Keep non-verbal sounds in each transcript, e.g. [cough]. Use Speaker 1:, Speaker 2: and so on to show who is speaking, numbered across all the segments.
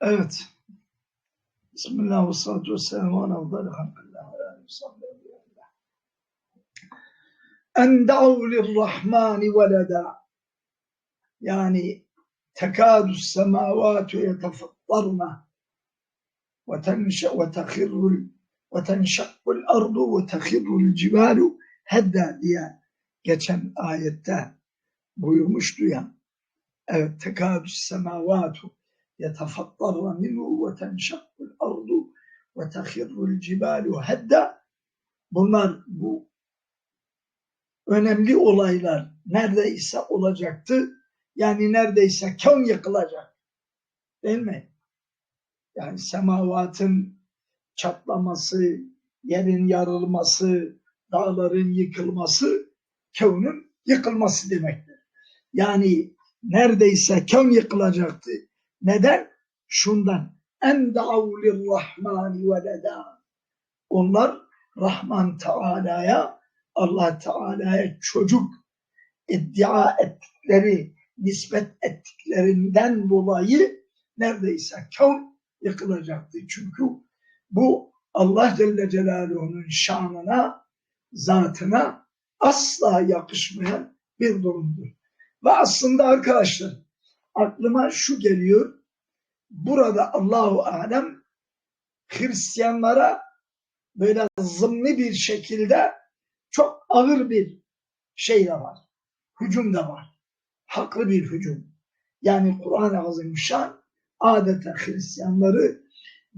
Speaker 1: Evet. Bismillah ve salatu ve selamu ala ve sahbihi En da'u lirrahmani veleda yani tekadu semavatu yetefattarna ve tenşe ve tehirrul ve tenşakkul ardu ve tehirrul cibalu hedda diye geçen ayette buyurmuştu ya evet tekadu semavatu يتفطر منه وتنشق الأرض وتخر الجبال هدا bunlar bu önemli olaylar neredeyse olacaktı. Yani neredeyse kön yıkılacak. Değil mi? Yani semavatın çatlaması, yerin yarılması, dağların yıkılması, kevnin yıkılması demektir. Yani neredeyse kön yıkılacaktı. Neden? Şundan. En da'u rahmani veleda. Onlar Rahman Teala'ya Allah Teala'ya çocuk iddia ettikleri, nispet ettiklerinden dolayı neredeyse kavm yıkılacaktı. Çünkü bu Allah Celle Celaluhu'nun şanına, zatına asla yakışmayan bir durumdur. Ve aslında arkadaşlar aklıma şu geliyor. Burada Allahu Alem Hristiyanlara böyle zımni bir şekilde çok ağır bir şey de var. Hücum da var. Haklı bir hücum. Yani Kur'an-ı Azimüşşan adeta Hristiyanları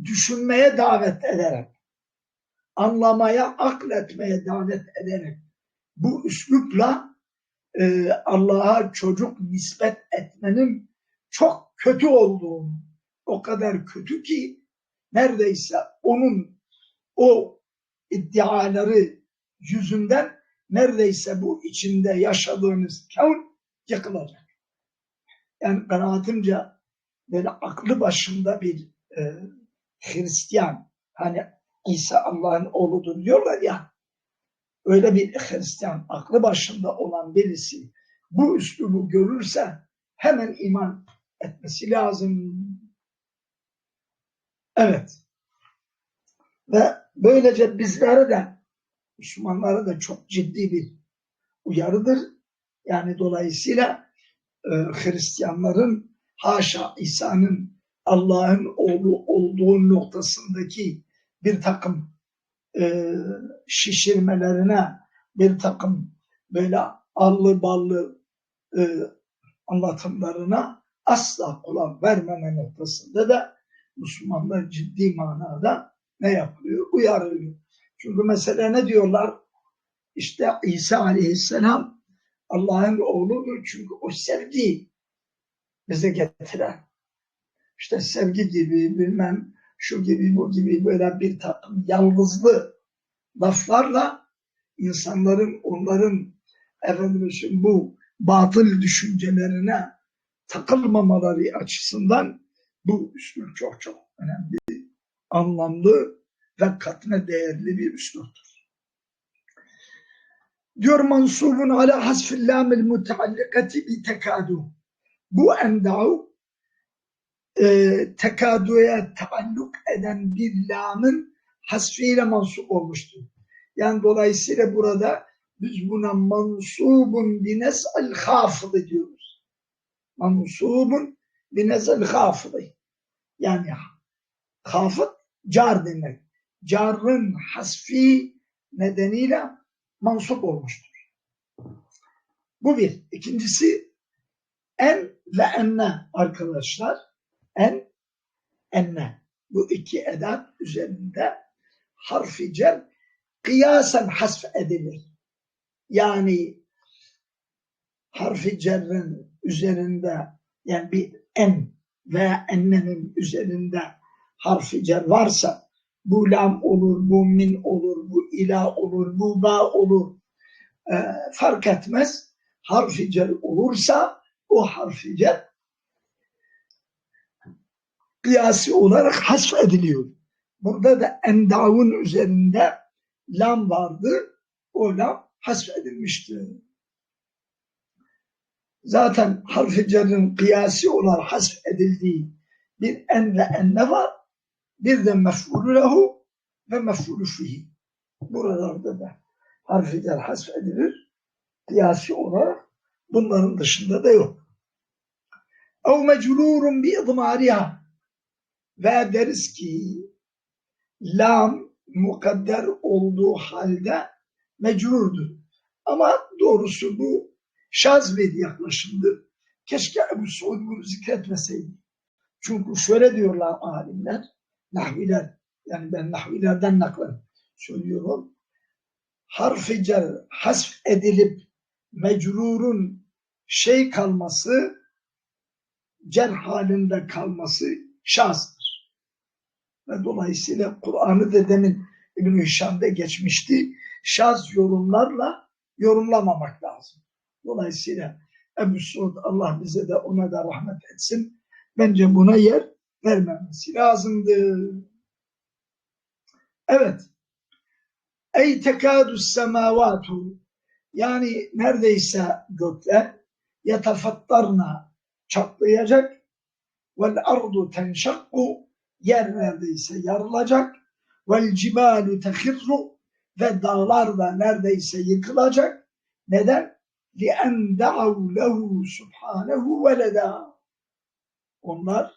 Speaker 1: düşünmeye davet ederek, anlamaya, akletmeye davet ederek bu üslupla e, Allah'a çocuk nispet etmenin çok kötü olduğunu, o kadar kötü ki neredeyse onun o iddiaları yüzünden neredeyse bu içinde yaşadığınız kavun yıkılacak. Yani kanaatimce böyle aklı başında bir e, Hristiyan hani İsa Allah'ın oğludur diyorlar ya öyle bir Hristiyan aklı başında olan birisi bu üslubu görürse hemen iman etmesi lazım. Evet. Ve böylece bizlere de Müslümanlara da çok ciddi bir uyarıdır. Yani dolayısıyla e, Hristiyanların haşa İsa'nın Allah'ın oğlu olduğu noktasındaki bir takım e, şişirmelerine bir takım böyle allı ballı e, anlatımlarına asla kulak vermeme noktasında da Müslümanlar ciddi manada ne yapıyor? Uyarılıyor. Çünkü mesela ne diyorlar? İşte İsa aleyhisselam Allah'ın oğludur çünkü o sevgi bize getiren. İşte sevgi gibi bilmem şu gibi bu gibi böyle bir takım yalnızlı laflarla insanların onların efendim bu batıl düşüncelerine takılmamaları açısından bu üslup çok çok önemli, anlamlı ve katına değerli bir üsluptur. Diyor mansubun ala hasfil lamil muteallikati bi tekadu. Bu enda'u e, tekaduya taalluk eden bir lamın hasfiyle mansup olmuştur. Yani dolayısıyla burada biz buna mansubun bines'al hafıdı diyoruz. Mansubun bines'al hafıdı. Yani hafıt car demek. Carın hasfi nedeniyle mansup olmuştur. Bu bir. İkincisi en ve enne arkadaşlar. En, enne. Bu iki edat üzerinde harfi cer kıyasen hasf edilir yani harfi cerrin üzerinde yani bir en veya ennenin üzerinde harfi cer varsa bu lam olur, bu min olur, bu ila olur, bu ba olur e, fark etmez. Harfi cer olursa o harfi cer kıyasi olarak hasf ediliyor. Burada da endavun üzerinde lam vardı. O lam hasfedilmiştir. Zaten harf-i cerrin kıyasi olarak hasfedildiği bir en ve enne var. Bir de mef'ulü lehu ve mef'ulü fihi. Buralarda da harfi cer hasfedilir. Kıyasi olarak bunların dışında da yok. Ev mecrurun bi idmariha ve deriz ki lam mukadder olduğu halde mecrurdur. Ama doğrusu bu şaz bir yaklaşımdır. Keşke Ebu Suud bunu zikretmeseydi. Çünkü şöyle diyorlar alimler, nahviler, yani ben nahvilerden naklen söylüyorum. Harfi cer hasf edilip mecrurun şey kalması, cer halinde kalması şazdır. Ve dolayısıyla Kur'an'ı da demin İbn-i geçmişti. Şaz yorumlarla yorumlamamak lazım. Dolayısıyla Ebu Suud Allah bize de ona da rahmet etsin. Bence buna yer vermemesi lazımdı. Evet. Ey tekadü semavatu yani neredeyse gökler yatafattarna çatlayacak vel ardu tenşakku yer neredeyse yarılacak vel cibalu tehirru ve dağlar da neredeyse yıkılacak. Neden? لِأَنْ دَعَوْ لَهُ سُبْحَانَهُ وَلَدًا Onlar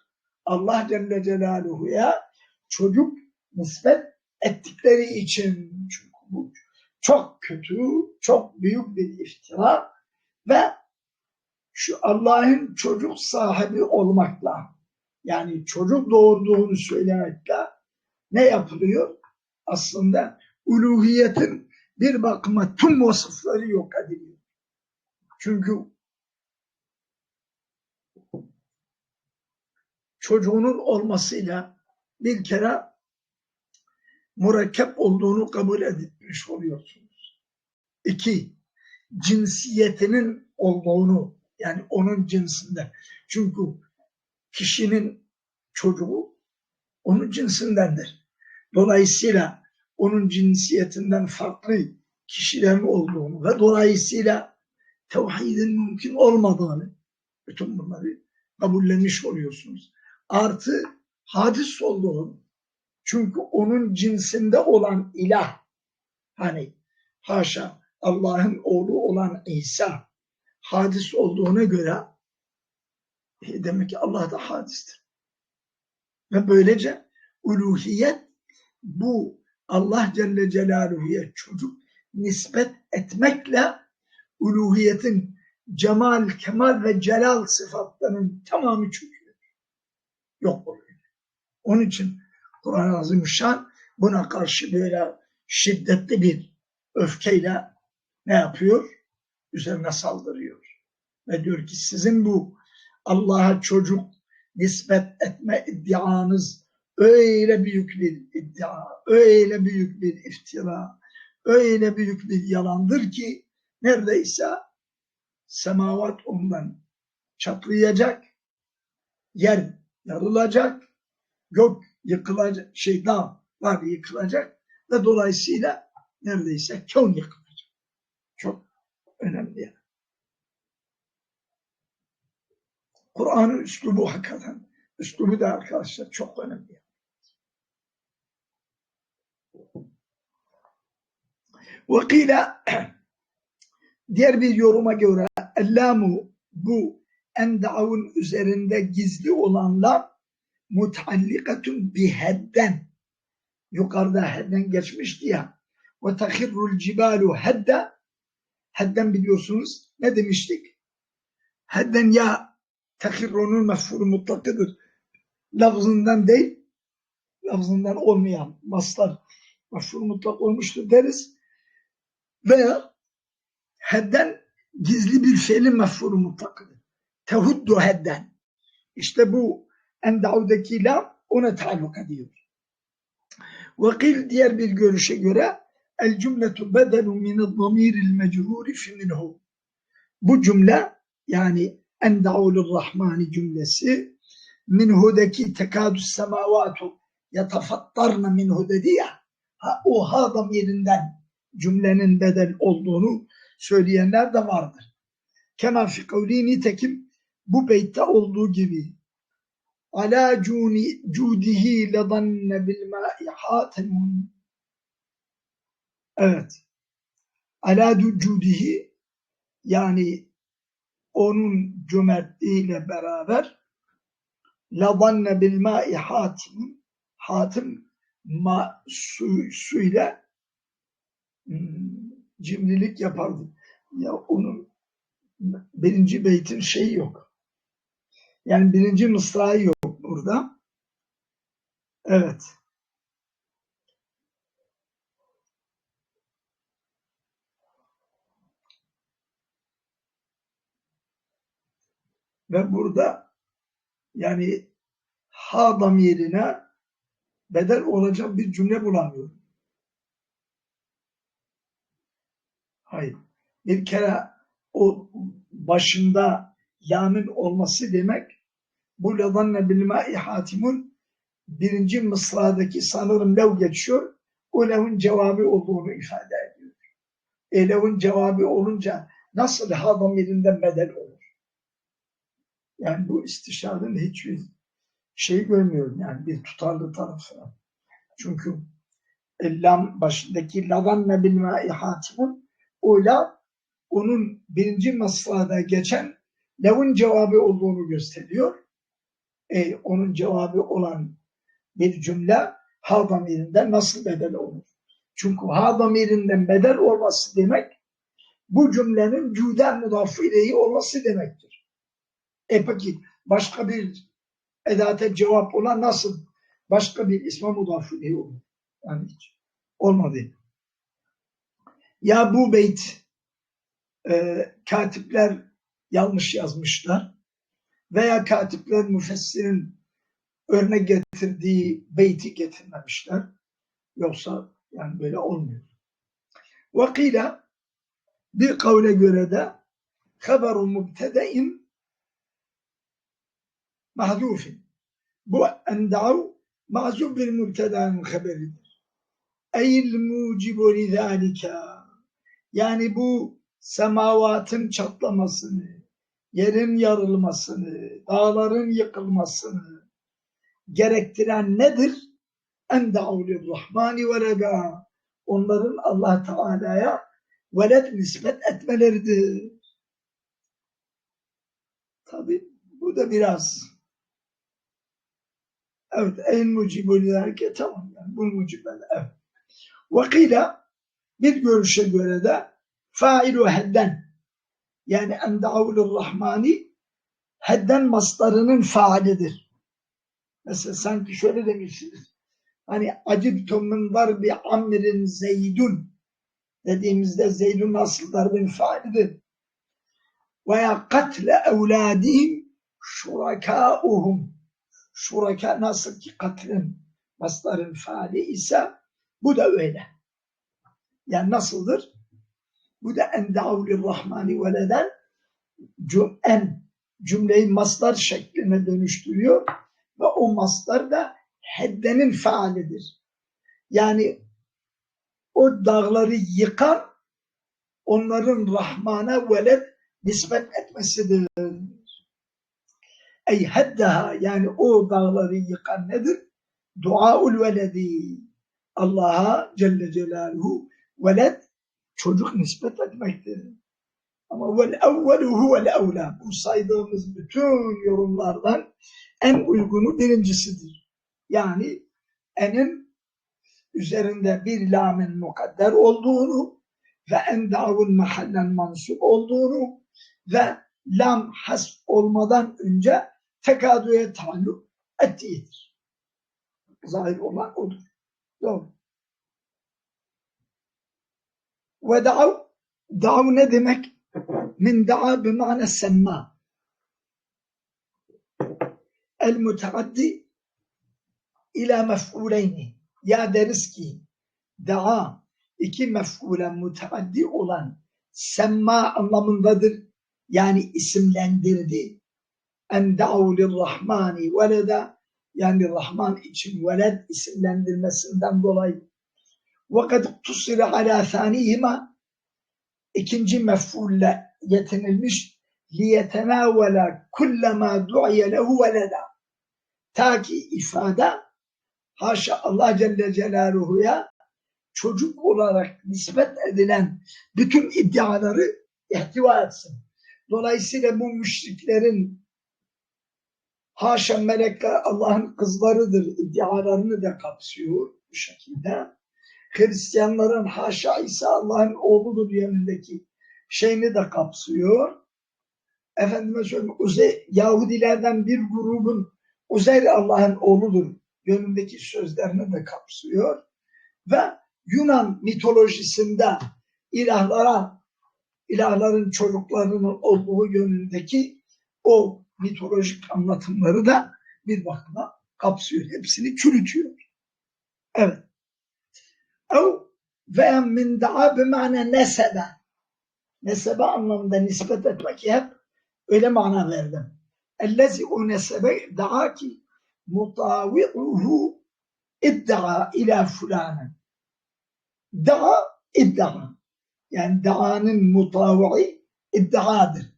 Speaker 1: Allah Celle Celaluhu'ya çocuk nispet ettikleri için çünkü bu çok kötü, çok büyük bir iftira ve şu Allah'ın çocuk sahibi olmakla yani çocuk doğurduğunu söylemekle ne yapılıyor? Aslında uluhiyetin bir bakıma tüm vasıfları yok ediliyor. Çünkü çocuğunun olmasıyla bir kere mürekkep olduğunu kabul etmiş oluyorsunuz. İki, cinsiyetinin olduğunu yani onun cinsinde. Çünkü kişinin çocuğu onun cinsindendir. Dolayısıyla onun cinsiyetinden farklı kişilerin olduğunu ve dolayısıyla tevhidin mümkün olmadığını bütün bunları kabullenmiş oluyorsunuz. Artı hadis olduğunu çünkü onun cinsinde olan ilah hani haşa Allah'ın oğlu olan İsa hadis olduğuna göre e, demek ki Allah da hadistir. Ve böylece uluhiyet bu Allah Celle Celaluhu'ya çocuk nispet etmekle uluhiyetin cemal, kemal ve celal sıfatlarının tamamı çöküyor. Yok oluyor. Onun için Kur'an-ı Azimüşşan buna karşı böyle şiddetli bir öfkeyle ne yapıyor? Üzerine saldırıyor. Ve diyor ki sizin bu Allah'a çocuk nispet etme iddianız öyle büyük bir iddia, öyle büyük bir iftira, öyle büyük bir yalandır ki neredeyse semavat ondan çatlayacak, yer yarılacak, gök yıkılacak, şey dağ var yıkılacak ve dolayısıyla neredeyse kön yıkılacak. Çok önemli yani. Kur'an'ın üslubu hakikaten, üslubu da arkadaşlar çok önemli. Vakila [clears throat] diğer bir yoruma göre Allamu bu enda'un üzerinde gizli olanlar mutallikatun bihedden yukarıda hedden geçmişti ya ve tahirrul cibalu hedda hedden biliyorsunuz ne demiştik? Hedden ya tahirrunun mefhulu mutlakıdır. Lafzından değil lafzından olmayan maslar mefhul mutlak olmuştur deriz. Veya hedden gizli bir fiilin mefhulu mutlakıdır. Tehuddu hedden. İşte bu endavdaki lam ona taalluk ediyor. Vakil diğer bir görüşe göre el cümletu bedelu minel damiril mecruri fi minhu. Bu cümle yani enda'ulur rahmani cümlesi minhudaki tekadüs semavatu yatafattarna minhu dedi ya ha, o ha damirinden cümlenin bedel olduğunu söyleyenler de vardır. Kema fi nitekim bu beytte olduğu gibi ala cuni, cudihi ledanne bil ma'i hatimun. Evet. Ala cudihi yani onun cömertliğiyle beraber ladanne bil ma'i hatimun hatim ma, su, suyla hmm, cimrilik yapardı. Ya onun birinci beytin şeyi yok. Yani birinci mısrağı yok burada. Evet. Ve burada yani ha damirine bedel olacak bir cümle bulamıyorum. Hayır. Bir kere o başında ya'nın olması demek bu ledanne bilmâ'i hatimun birinci mısradaki sanırım lev geçiyor. O lev'in cevabı olduğunu ifade ediyor. E lev'in cevabı olunca nasıl ha damirinden bedel olur? Yani bu istişarenin hiçbir şey görmüyorum yani bir tutarlı tarafı. Çünkü lam başındaki ladanne bilmâ'i hatimun o la onun birinci mısrada geçen lev'in cevabı olduğunu gösteriyor. E, onun cevabı olan bir cümle ha damirinden nasıl bedel olur? Çünkü ha damirinden bedel olması demek bu cümlenin cüden mudafı olması demektir. E peki başka bir edate cevap olan nasıl başka bir isme mudafı olur? Yani hiç olmadı. Ya bu beyt e, katipler yanlış yazmışlar veya katipler müfessirin örnek getirdiği beyti getirmemişler. Yoksa yani böyle olmuyor. Vakila bir kavle göre de haberu mubtedein mahdufin. Bu endav mahzuf bir mübtedanın haberidir. Eyl mucibu lidalika. Yani bu semavatın çatlamasını, yerin yarılmasını, dağların yıkılmasını gerektiren nedir? En da'ulir rahmani veleda. Onların Allah Teala'ya veled nispet etmeleridir. Tabi bu da biraz evet en mucibul tamam yani bu mucibel evet. Vakila bir görüşe göre de failu hedden yani enda'ulur rahmani hedden maslarının faalidir. Mesela sanki şöyle demişsiniz. Hani acibtum min darbi amrin zeydun dediğimizde zeydun nasıl darbin faalidir. Veya katle evladihim şurakâuhum. Şuraka nasıl ki katlin masların faali ise bu da öyle. Yani nasıldır? Bu da enda'u rahmani veleden en cümleyi maslar şekline dönüştürüyor ve o maslar da heddenin faalidir. Yani o dağları yıkan onların Rahman'a veled nispet etmesidir. Ey heddeha yani o dağları yıkan nedir? Duaul veledi. Allah'a Celle Celaluhu veled çocuk nispet etmektir. Ama vel evvelu huvel evla. Bu saydığımız bütün yorumlardan en uygunu birincisidir. Yani enin üzerinde bir lamin mukadder olduğunu ve en davun mahallen mansup olduğunu ve lam has olmadan önce tekadüye taalluk ettiğidir. Zahir olan odur. Doğru. Ve da'v, da'v ne demek? Min da'a bima'ne semma. El muteaddi ila mef'uleyni. Ya deriz ki da'a iki mef'ule muteaddi olan semma anlamındadır. Yani isimlendirdi. En da'u lirrahmani veleda yani Rahman için veled isimlendirmesinden dolayı وَقَدْ اُقْتُصِرَ عَلَى ثَانِهِمَا ikinci mef'ulle yetinilmiş لِيَتَنَاوَلَ كُلَّ مَا دُعِيَ لَهُ وَلَدًا Ta ki ifade haşa Allah Celle Celaluhu'ya çocuk olarak nispet edilen bütün iddiaları ihtiva etsin. Dolayısıyla bu müşriklerin haşa melekler Allah'ın kızlarıdır iddialarını da kapsıyor bu şekilde. Hristiyanların haşa İsa Allah'ın oğludur yönündeki şeyini de kapsıyor. Efendime söyleyeyim Uzey, Yahudilerden bir grubun Uzeyr Allah'ın oğludur yönündeki sözlerini de kapsıyor. Ve Yunan mitolojisinde ilahlara, ilahların çocuklarının olduğu yönündeki o mitolojik anlatımları da bir bakıma kapsıyor. Hepsini çürütüyor. Evet. أو فهم من دعاء بمعنى نسبة نسبة أنهم ده نسبة الوكهب إلى معنى غير ده. الذي أنسب دعاك مطاوعه ادعى إلى فلان. دعا ادعى. يعني دعان مطاوعي ادعاد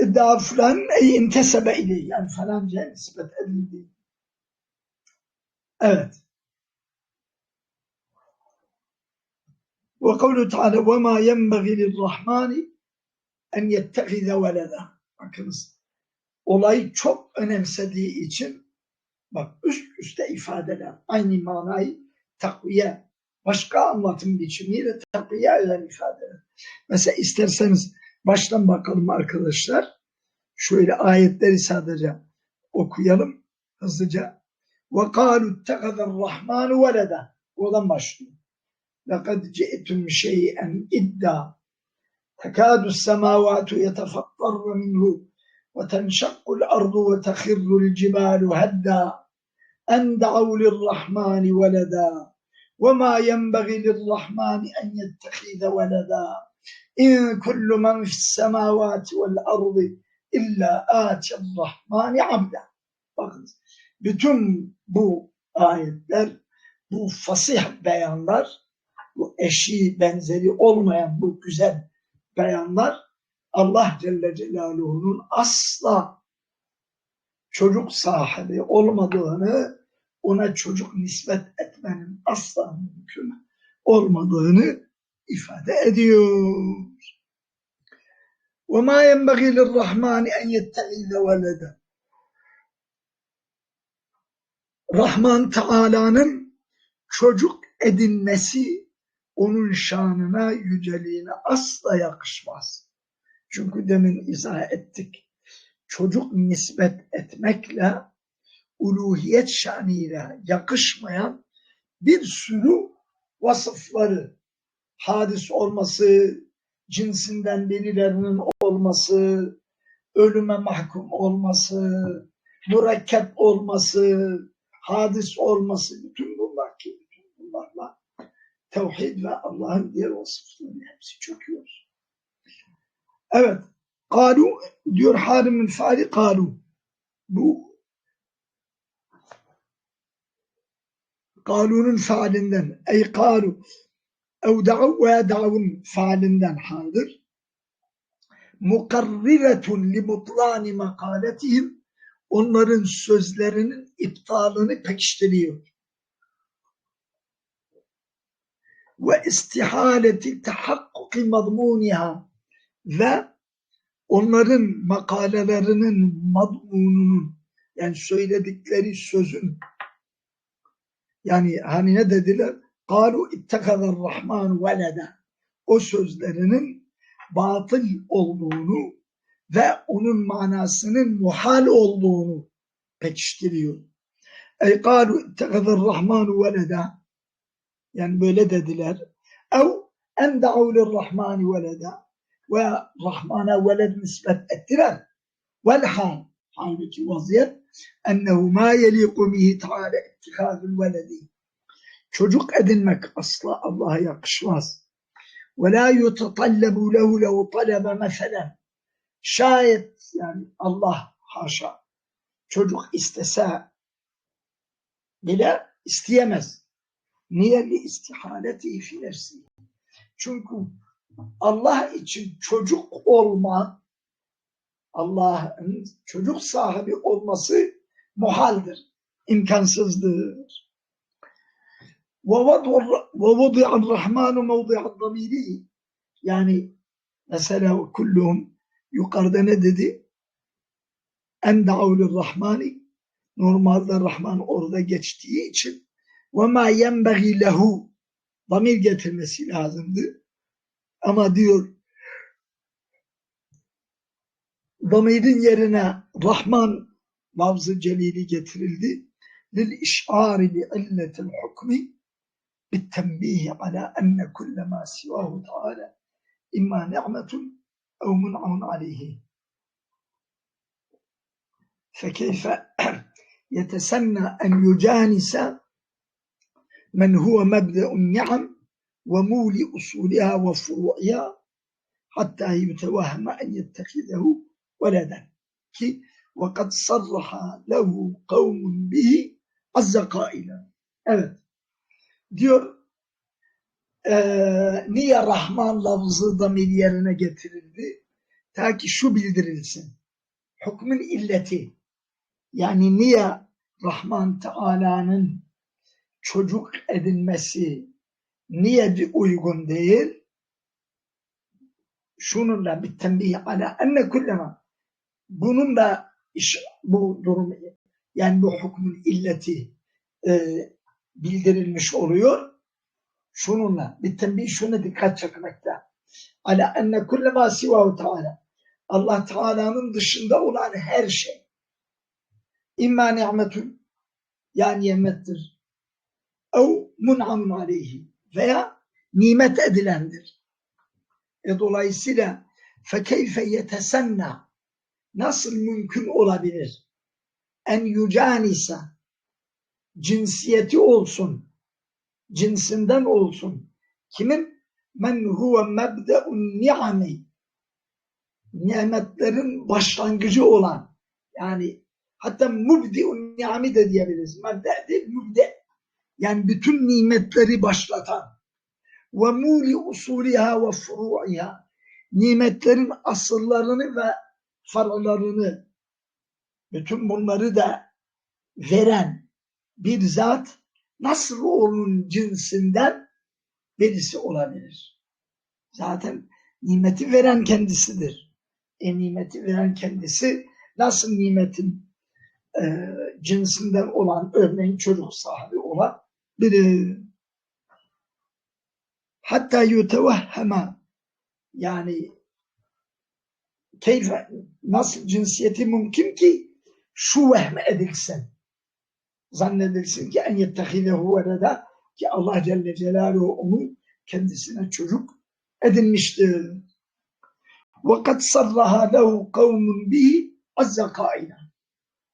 Speaker 1: ادعى فلان أي انتسب إليه. يعني فلان جاء نسبة أدل Evet. Ve kavlu Teala ve ma yenbeği lirrahmani en yettehize veleda. Bakınız. Olayı çok önemsediği için bak üst üste ifadeler aynı manayı takviye başka anlatım biçimiyle takviye eden ifadeler. Mesela isterseniz baştan bakalım arkadaşlar. Şöyle ayetleri sadece okuyalım hızlıca. وَقَالُوا اتَّخَذَ الرَّحْمَانُ وَلَدًا. başlıyor. لَقَدْ جِئْتُمْ شَيْئًا اِدَّا تكاد السماوات يتفطرن منه وتنشق الأرض وتخر الجبال هدا. أن دعوا للرحمن ولدا. وما ينبغي للرحمن أن يتخذ ولدا. إن كل من في السماوات والأرض إلا آتي الرحمن عبدا. bütün bu ayetler, bu fasih beyanlar, bu eşi benzeri olmayan bu güzel beyanlar Allah Celle Celaluhu'nun asla çocuk sahibi olmadığını, ona çocuk nispet etmenin asla mümkün olmadığını ifade ediyor. وَمَا يَنْبَغِي لِلرَّحْمَانِ اَنْ يَتَّعِذَ وَلَدًا Rahman Teala'nın çocuk edinmesi onun şanına, yüceliğine asla yakışmaz. Çünkü demin izah ettik. Çocuk nispet etmekle uluhiyet şanıyla yakışmayan bir sürü vasıfları, hadis olması, cinsinden birilerinin olması, ölüme mahkum olması, mürekkep olması, hadis olması, bütün bunlar ki bütün bunlarla tevhid ve Allah'ın diğer vasıflarının hepsi çöküyor. Evet. Kalu diyor halimin faali kalu. Bu kalunun faalinden ey kalu evda'u ve da'un faalinden haldir. Mukarriretun li mutlani makaletihim onların sözlerinin iptalını pekiştiriyor. ve istihaleti tahakkuki madmuniha ve onların makalelerinin madmununun yani söyledikleri sözün yani hani ne dediler? Kalu ittekazar rahman veleda o sözlerinin batıl olduğunu ve onun manasının muhal olduğunu pekiştiriyor. Ey kalu ittekazar rahman veleda yani böyle dediler. Ev en da'u lirrahmani veleda ve Rahman'a veled nispet ettiler. Vel hal halbuki vaziyet ennehu ma yeliku bihi teala ittikazul veledi. Çocuk edinmek asla Allah'a yakışmaz. Ve la yutatallabu lehu lehu talebe meselen. Şayet yani Allah haşa çocuk istese bile isteyemez. Niye li istihaleti fi nefsi? Çünkü Allah için çocuk olma Allah'ın çocuk sahibi olması muhaldir, imkansızdır. وَوَضِعَ الرَّحْمَانُ مَوْضِعَ الضَّمِيرِ Yani mesela kulluhum yukarıda ne dedi? En da'avlur rahmani Normalde Rahman orada geçtiği için ve ma yenbeği lehu damir getirmesi lazımdı. Ama diyor damirin yerine Rahman lafzı celili getirildi. Lil iş'ari bi illetil hukmi bit tembihi ala enne kullema sivahu ta'ala imma ni'metun ev mun'un aleyhi. Fekeyfe [clears throat] يتسنى أن يجانس من هو مبدأ النعم ومولي أصولها وفروعها حتى يتوهم أن يتخذه ولدا وقد صرح له قوم به عز قائلا Evet. Diyor e, niye Rahman lafzı damir yerine getirildi? Ta ki şu bildirilsin. Hükmün illeti. yani niye Rahman Teala'nın çocuk edinmesi niye uygun değil? Şununla bir tembih ala enne kullema bunun da iş, bu durum yani bu hükmün illeti e, bildirilmiş oluyor. Şununla bir tembih şuna dikkat çekmekte. Ala enne kulle ma sivahu teala Allah Teala'nın dışında olan her şey imma ni'metun yani nimettir ev mun'amun aleyhi veya nimet edilendir. E dolayısıyla fekeyfe yetesenna nasıl mümkün olabilir? En yucanisa cinsiyeti olsun, cinsinden olsun. Kimin? Men huve mebde'un ni'ami nimetlerin başlangıcı olan yani hatta mubdi'un ni'ami de diyebiliriz. Değil, mübde. Yani bütün nimetleri başlatan ve muli usuliha ve furu'iha nimetlerin asıllarını ve farlarını bütün bunları da veren bir zat nasıl onun cinsinden birisi olabilir? Zaten nimeti veren kendisidir. E nimeti veren kendisi nasıl nimetin e, cinsinden olan örneğin çocuk sahibi olan biri. Hatta yutevahhema yani keyfe nasıl cinsiyeti mümkün ki şu vehme edilsin zannedilsin ki en yettehidehu veleda ki Allah Celle Celaluhu onu kendisine çocuk edinmiştir. وَقَدْ صَرَّهَا لَهُ قَوْمٌ بِهِ azza kaina.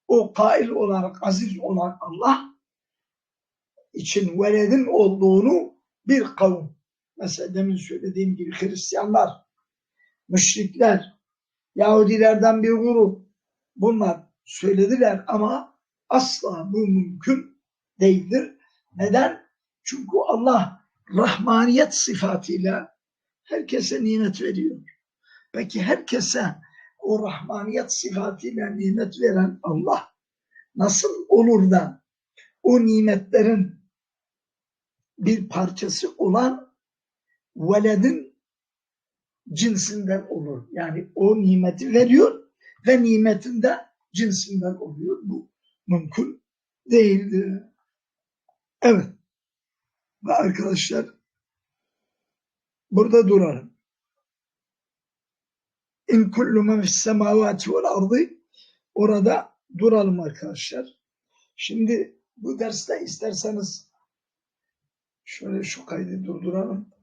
Speaker 1: o kail olarak aziz olan Allah için veledin olduğunu bir kavim. Mesela demin söylediğim gibi Hristiyanlar, müşrikler, Yahudilerden bir grup bunlar söylediler ama Asla bu mümkün değildir. Neden? Çünkü Allah rahmaniyet sıfatıyla herkese nimet veriyor. Peki herkese o rahmaniyet sıfatıyla nimet veren Allah nasıl olur da o nimetlerin bir parçası olan veledin cinsinden olur. Yani o nimeti veriyor ve nimetin de cinsinden oluyor. Bu mümkün değildir. Evet. Ve arkadaşlar burada duralım. İn kullu men fis semavati vel ardı orada duralım arkadaşlar. Şimdi bu derste isterseniz şöyle şu kaydı durduralım.